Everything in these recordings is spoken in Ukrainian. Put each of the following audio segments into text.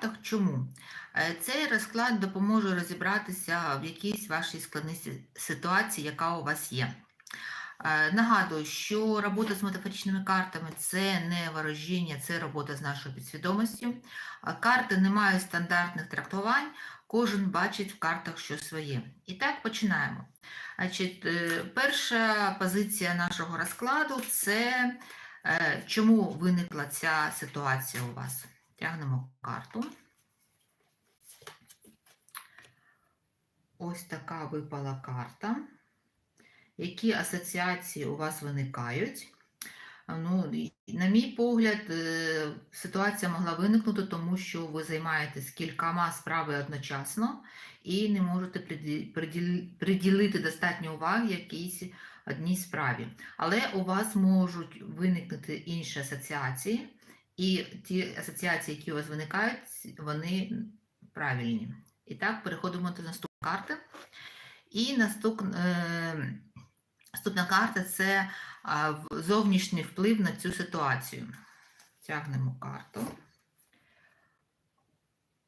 картах. Чому? Е, Цей розклад допоможе розібратися в якійсь вашій складній ситуації, яка у вас є. Е, Нагадую, що робота з метафоричними картами це не ворожіння, це робота з нашою підсвідомістю. Карти не мають стандартних трактувань, кожен бачить в картах щось своє. І так починаємо. Значить, е, перша позиція нашого розкладу це е, чому виникла ця ситуація у вас. Тягнемо карту. Ось така випала карта. Які асоціації у вас виникають? Ну, на мій погляд, е, ситуація могла виникнути, тому що ви займаєтесь кількома справами одночасно і не можете приділити достатньо уваги якійсь одній справі. Але у вас можуть виникнути інші асоціації, і ті асоціації, які у вас виникають, вони правильні. І так, переходимо до наступної карти. І е, наступна карта це зовнішній вплив на цю ситуацію. Тягнемо карту.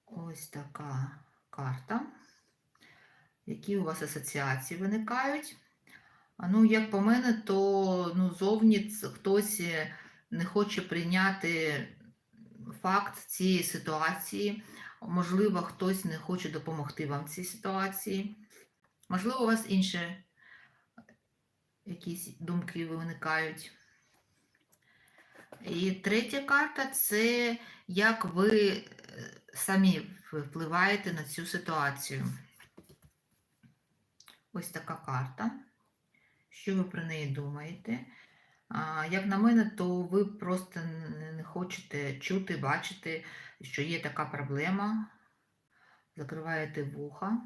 Ось така карта. Які у вас асоціації виникають? Ну, як по мене, то ну, зовні хтось е, не хоче прийняти факт цієї ситуації. Можливо, хтось не хоче допомогти вам в цій ситуації. Можливо, у вас інші якісь думки виникають. І третя карта це як ви е, самі впливаєте на цю ситуацію. Ось така карта. Що ви про неї думаєте? Як на мене, то ви просто не хочете чути, бачити, що є така проблема. Закриваєте вуха.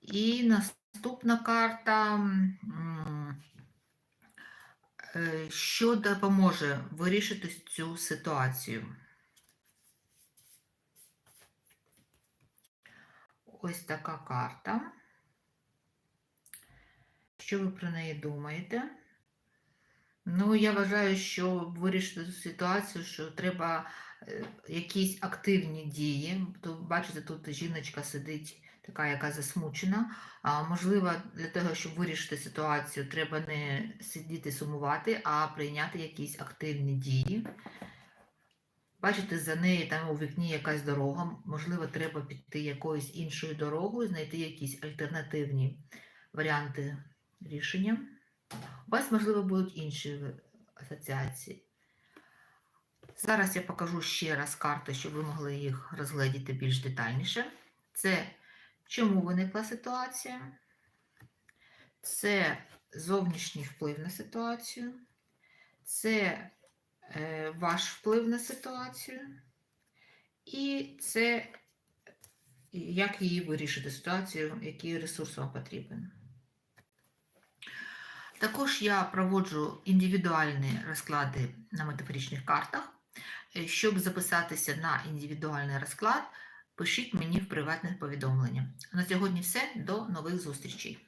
І наступна карта. е, Що допоможе вирішити цю ситуацію? Ось така карта. Що ви про неї думаєте? Ну, я вважаю, що вирішити ситуацію, що треба е, якісь активні дії. То, бачите, тут жіночка сидить, така, яка засмучена. А, можливо, для того, щоб вирішити ситуацію, треба не сидіти сумувати, а прийняти якісь активні дії. Бачите, за нею там у вікні якась дорога. Можливо, треба піти якоюсь іншою дорогою, знайти якісь альтернативні варіанти рішення. У вас, можливо, будуть інші асоціації. Зараз я покажу ще раз карти, щоб ви могли їх розгледіти більш детальніше. Це чому виникла ситуація, це зовнішній вплив на ситуацію, це е, ваш вплив на ситуацію, і це як її вирішити ситуацію, який ресурс вам потрібен. Також я проводжу індивідуальні розклади на метафоричних картах. Е, Щоб записатися на індивідуальний розклад, пишіть мені в приватне повідомлення. На сьогодні все. До нових зустрічей!